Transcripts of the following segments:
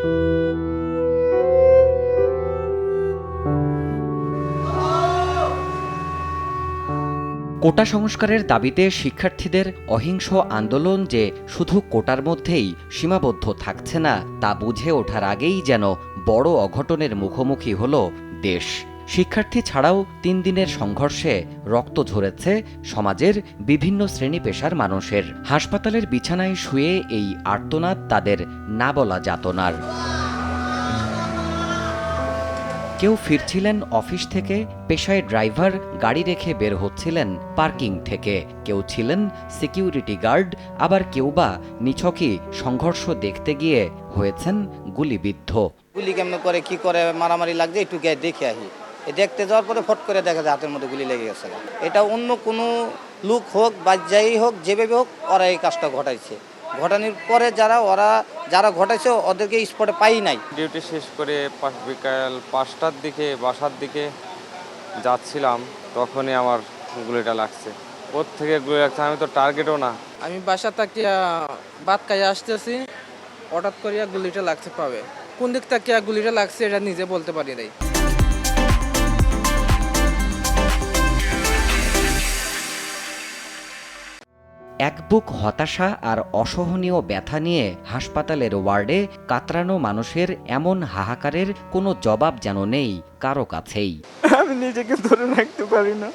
কোটা সংস্কারের দাবিতে শিক্ষার্থীদের অহিংস আন্দোলন যে শুধু কোটার মধ্যেই সীমাবদ্ধ থাকছে না, তা বুঝে ওঠার আগেই যেন বড় অঘটনের মুখোমুখি হল দেশ। শিক্ষার্থী ছাড়াও তিন দিনের সংঘর্ষে রক্ত ঝরেছে সমাজের বিভিন্ন শ্রেণি পেশার মানুষের। হাসপাতালের বিছানায় শুয়ে এই আর্তনাদ তাদের না বলা যাতনার। কেউ ফিরছিলেন অফিস থেকে, পেশায় ড্রাইভার গাড়ি রেখে বের হচ্ছিলেন পার্কিং থেকে। কেউ ছিলেন সিকিউরিটি গার্ড, আবার কেউ বা নিছকই সংঘর্ষ দেখতে গিয়ে হয়েছেন গুলিবিদ্ধ। গুলি কেমন করে, কি করে, মারামারি লাগছে, একটু গিয়ে দেখে এই দেখতে যাওয়ার পরে ফট করে দেখা যায় হাতের মধ্যে গুলি লেগে গেছে। এটা অন্য কোনো লোক হোক বা যাই হোক যেভাবে হোক ওরা এই কাজটা ঘটাইছে। ঘটানোর পরে যারা ওরা যারা ঘটাইছে ওদেরকে স্পটে পাই নাই। ডিউটি শেষ করে পাঁচ- বিকাল পাঁচটার দিকে বাসার দিকে যাচ্ছিলাম তখনই আমার গুলিটা লাগছে। ওর থেকে গুলি লাগছে আমি তো টার্গেটও না। আমি বাসা তাকিয়া বাদ খাইয়া আসতেছি হঠাৎ করিয়া গুলিটা লাগছে পাবে। কোন দিক তাকিয়া গুলিটা লাগছে এটা নিজে বলতে পারি নাই। এক বুক হতাশা আর অসহনীয় ব্যথা নিয়ে হাসপাতালের ওয়ার্ডে কাতরানো মানুষের এমন হাহাকারের কোনো জবাব যেন নেই কারও কাছেই। আমি নিজেকে ধরে রাখতে পারি না।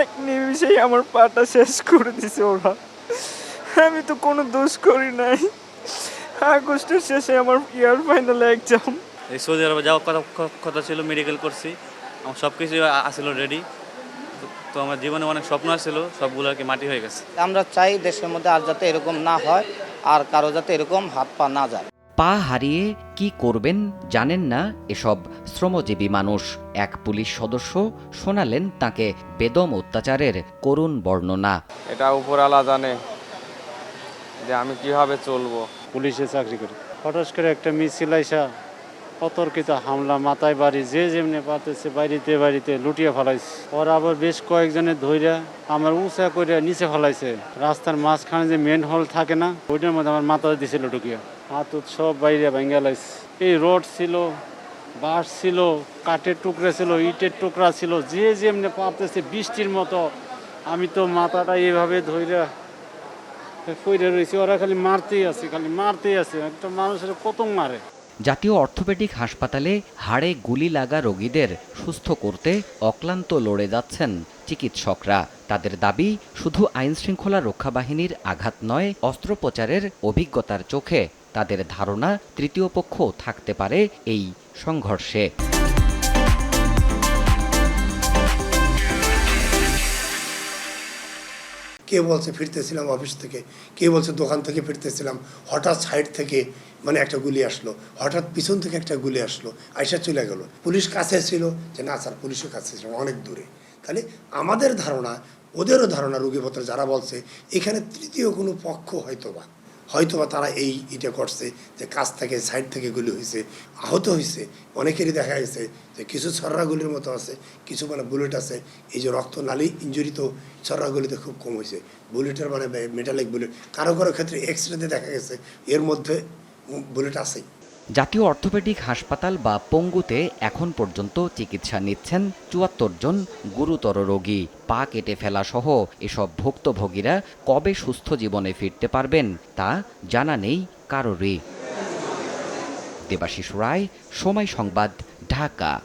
এক নিমিষেই আমার পাটা শেষ করে দিছে ওরা। আমি তো কোনো দোষ করি নাই। আগস্টের শেষে আমার ইয়ার ফাইনাল এক্সাম এই সৌদি আরবে যাওয়ার কথা কথা ছিল মেডিকেল করছি। আমার সব কিছু আসছিল রেডি তো আমার জীবনে অনেক স্বপ্ন আসছিল সবগুলো আর কি মাটি হয়ে গেছে। আমরা চাই দেশের মধ্যে আর যাতে এরকম না হয় আর কারও যাতে এরকম হাত পা না যায়। পা হারিয়ে কি করবেন জানেন না এসব শ্রমজীবী মানুষ। এক পুলিশ সদস্য শোনালেন তাকে বেদম অত্যাচারের করুণ বর্ণনা। এটা উপরালা জানে যে আমি কীভাবে চলবো। পুলিশে চাকরি করি। হঠাৎ করে একটা মিছিল আইসা অতর্কিত হামলা, মাথায় বাড়ি, যে যেমনি পাতেছে বাড়িতে বাড়িতে লুটিয়ে ফেলাইছে। ওরা আবার বেশ কয়েকজনের ধৈর্য আমার উঁচা করে নিচে ফেলাইছে। রাস্তার মাঝখানে যে মেন হল থাকে না, ওইটার মধ্যে আমার মাথা দিছিল ঢুকিয়া। হাত সব বাইরে ভেঙে লাইছে। এই রোড ছিল, বাঁশ ছিল, কাঠের টুকরা ছিল, ইটের টুকরা ছিল, যে যেমনি পাতেছে বৃষ্টির মতো। আমি তো মাথাটা এইভাবে ধৈর্য কইরে রয়েছে ওরা খালি মারতেই আছে, খালি মারতেই আছে। একটা মানুষের কত মারে? জাতীয় অর্থোপেডিক হাসপাতালে হাড়ে গুলি লাগা রোগীদের সুস্থ করতে অক্লান্ত লড়ে যাচ্ছেন চিকিৎসকরা। তাদের দাবি, শুধু আইন শৃঙ্খলা রক্ষা বাহিনীর আঘাত নয়, অস্ত্রোপচারের অভিজ্ঞতার চোখে। তাদের ধারণা, তৃতীয় পক্ষ থাকতে পারে এই সংঘর্ষে। কে বলছে ফিরতেছিলাম অফিস থেকে? কে বলছে দোকান থেকে ফিরতেছিলাম? হঠাৎ সাইড থেকে মানে একটা গুলি আসলো। হঠাৎ পিছন থেকে একটা গুলি আসলো। আইসা চলে গেল। পুলিশ কাছে ছিল? যে না স্যার, পুলিশের কাছে ছিল, অনেক দূরে। তাহলে আমাদের ধারণা, ওদেরও ধারণা রুগীপত্র যারা বলছে, এখানে তৃতীয় কোনো পক্ষ হয়তো বা হয়তো বা তারা এই এটা করছে, যে কাছ থেকে, সাইড থেকে গুলি হয়েছে, আহত হয়েছে। অনেকেরই দেখা গেছে যে কিছু ছর্রাগুলির মতো আছে, কিছু মানে বুলেট আছে। এই যে রক্ত নালী ইঞ্জুরি তো ছর্রাগুলিতে খুব কম হয়েছে। বুলেটের মানে মেটালিক বুলেট। কারও কারও ক্ষেত্রে এক্স রেতে দেখা গেছে, এর মধ্যে বুলেট আছেই। জাতীয় অর্থোপেডিক হাসপাতাল বা পঙ্গুতে এখন পর্যন্ত চিকিৎসা নিচ্ছেন চুয়াত্তর জন গুরুতর রোগী। পা কেটে ফেলা সহ এসব ভুক্তভোগীরা কবে সুস্থ জীবনে ফিরতে পারবেন তা জানা নেই কারোরই। দেবাশিস রায়, সময় সংবাদ, ঢাকা।